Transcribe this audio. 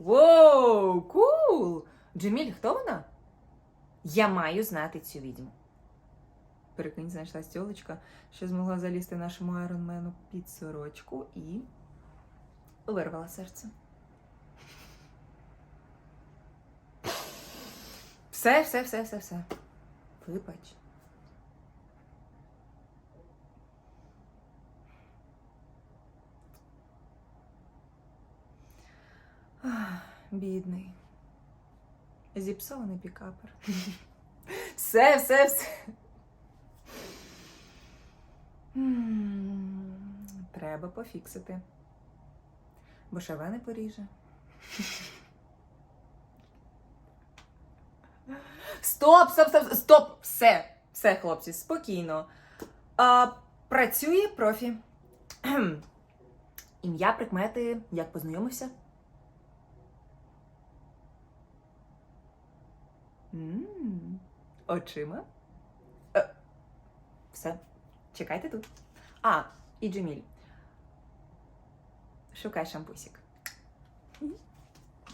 Воу, кул! Джеміль, хто вона? Я маю знати цю відьму. Прикинь, знайшла стілочка, що змогла залізти нашому айронмену під сорочку і вирвала серце. Все, все, все, все, все. Вибач. Бідний. Зіпсований пікапер. Все, все, все. Треба пофіксити. Бо шаве не поріже. Стоп, стоп, стоп, стоп! Все, все, хлопці, спокійно. А, працює профі. Ім'я прикмети, як познайомився? М, Очима? Е, Все, чекайте тут. А, і Джеміль. Шукай шампусик.